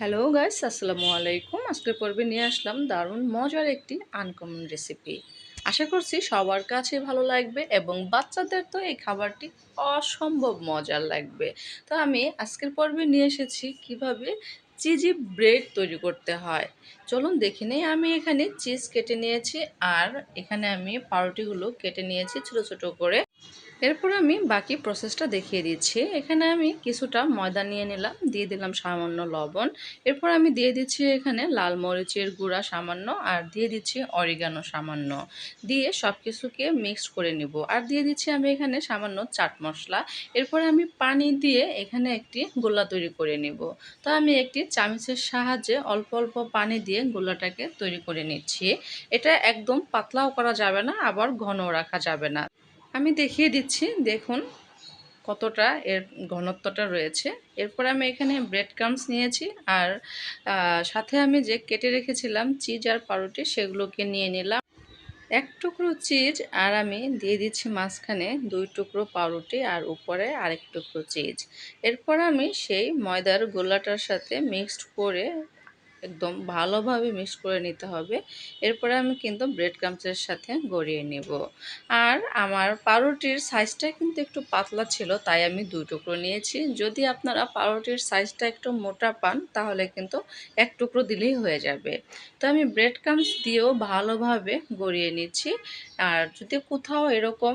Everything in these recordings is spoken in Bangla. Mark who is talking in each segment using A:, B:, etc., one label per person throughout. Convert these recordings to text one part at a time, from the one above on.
A: হ্যালো গাইস আসসালামু আলাইকুম আজকের পর্বে নিয়ে আসলাম দারুণ মজার একটি আনকমন রেসিপি আশা করছি সবার কাছে ভালো লাগবে এবং বাচ্চাদের তো এই খাবারটি অসম্ভব মজার লাগবে। তো আমি আজকের পর্বে নিয়ে এসেছি কীভাবে চিজি ব্রেড তৈরি করতে হয়। চলুন দেখে নেই, আমি এখানে চিজ কেটে নিয়েছি আর এখানে আমি পাউরুটিগুলো কেটে নিয়েছি ছোট ছোট করে। এরপর আমি বাকি প্রসেসটা দেখিয়ে দিচ্ছি। এখানে আমি কিছুটা ময়দা নিয়ে নিলাম, দিয়ে দিলাম সামান্য লবণ। এরপর আমি দিয়ে দিচ্ছি এখানে লাল মরিচের গুঁড়া সামান্য, আর দিয়ে দিচ্ছি অরিগানো সামান্য। দিয়ে সব কিছুকে মিক্সড করে নিব। আর দিয়ে দিচ্ছি আমি এখানে সামান্য চাট মশলা। এরপর আমি পানি দিয়ে এখানে একটি গোল্লা তৈরি করে নিব। তো আমি একটি চামচের সাহায্যে অল্প অল্প পানি দিয়ে গোল্লাটাকে তৈরি করে নিচ্ছি। এটা একদম পাতলাও করা যাবে না, আবার ঘনও রাখা যাবে না। আমি দেখিয়ে দিচ্ছি, দেখুন কতটা এর ঘনত্বটা রয়েছে। এরপর আমি এখানে ব্রেড ক্রামস নিয়েছি আর সাথে আমি যে কেটে রেখেছিলাম চিজ আর পাউরুটি সেগুলোকে নিয়ে নিলাম। এক টুকরো চিজ আর আমি দিয়ে দিচ্ছি মাঝখানে দুই টুকরো পাউরুটি আর উপরে আরেক টুকরো চিজ এরপর আমি সেই ময়দার গোলাটার সাথে মিক্সড করে একদম ভালোভাবে মিক্স করে নিতে হবে। এরপরে আমি কিন্তু ব্রেড ক্রামসের সাথে গড়িয়ে নেব। আর আমার পাউরুটির সাইজটা কিন্তু একটু পাতলা ছিল, তাই আমি দুই টুকরো নিয়েছি। যদি আপনারা পাউরুটির সাইজটা একটু মোটা পান, তাহলে কিন্তু এক টুকরো দিলেই হয়ে যাবে। তো আমি ব্রেড ক্রামস দিয়েও ভালোভাবে গড়িয়ে নিচ্ছি। আর যদি কোথাও এরকম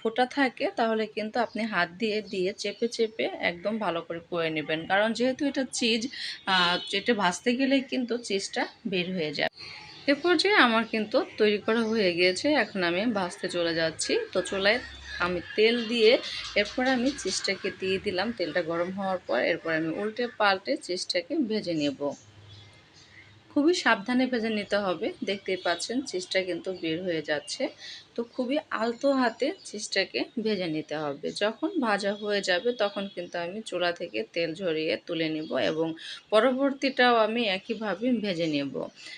A: ফোটা থাকে, তাহলে কিন্তু আপনি হাত দিয়ে দিয়ে চেপে চেপে একদম ভালো করে করে নেবেন। কারণ যেহেতু এটা চিজ এটা ভাজতে গেলে কিন্তু চিজটা বের হয়ে যায়। এ পর্যায়ে আমার কিন্তু তৈরি করা হয়ে গিয়েছে, এখন আমি ভাজতে চলে যাচ্ছি। তো চুলায় আমি তেল দিয়ে এরপর আমি চিজটাকে দিয়ে দিলাম। তেলটা গরম হওয়ার পর এরপর আমি উল্টে পাল্টে চিজটাকে ভেজে নেব। খুবই সাবধানে ভেজে নিতে হবে। দেখতেই পাচ্ছেন চিজটা কিন্তু বের হয়ে যাচ্ছে। তো খুবই আলতো হাতে চিজটাকে ভেজে নিতে হবে। যখন ভাজা হয়ে যাবে, তখন কিন্তু আমি চুলা থেকে তেল ঝরিয়ে তুলে নেব এবং পরবর্তীটাও আমি একইভাবে ভেজে নেব।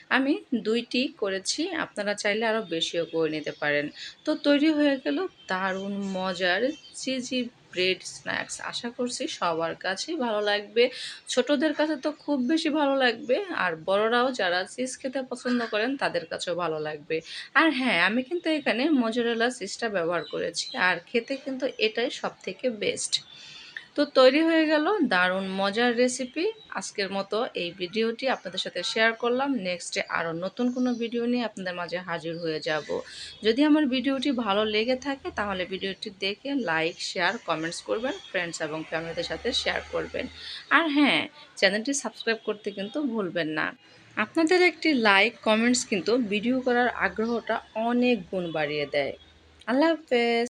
A: আমি দুইটি করেছি, আপনারা চাইলে আরও বেশিও করে নিতে পারেন। তো তৈরি হয়ে গেল দারুণ মজার চিজি ব্রেড স্ন্যাক্স। আশা করছি সবার কাছেই ভালো লাগবে। ছোটদের কাছে তো খুব বেশি ভালো লাগবে, আর বড়রাও যারা চিজ খেতে পছন্দ করেন তাদের কাছেও ভালো লাগবে। আর হ্যাঁ আমি কিন্তু এখানে মজুরেলা চিজটা ব্যবহার করেছি, আর খেতে কিন্তু এটাই সব থেকে বেস্ট তো তৈরি হয়ে গেল দারুণ মজার রেসিপি আজকের মতো এই ভিডিওটি আপনাদের সাথে শেয়ার করলাম। নেক্সটে আরও নতুন কোনো ভিডিও নিয়ে আপনাদের মাঝে হাজির হয়ে যাব। যদি আমার ভিডিওটি ভালো লেগে থাকে, তাহলে ভিডিওটি দেখে লাইক শেয়ার কমেন্টস করবেন ফ্রেন্ডস এবং ফ্যামিলিদের সাথে শেয়ার করবেন। আর হ্যাঁ চ্যানেলটি সাবস্ক্রাইব করতে কিন্তু ভুলবেন না। আপনাদের একটি লাইক কমেন্টস কিন্তু ভিডিও করার আগ্রহটা অনেক গুণ বাড়িয়ে দেয়। আল্লাহ হাফেজ।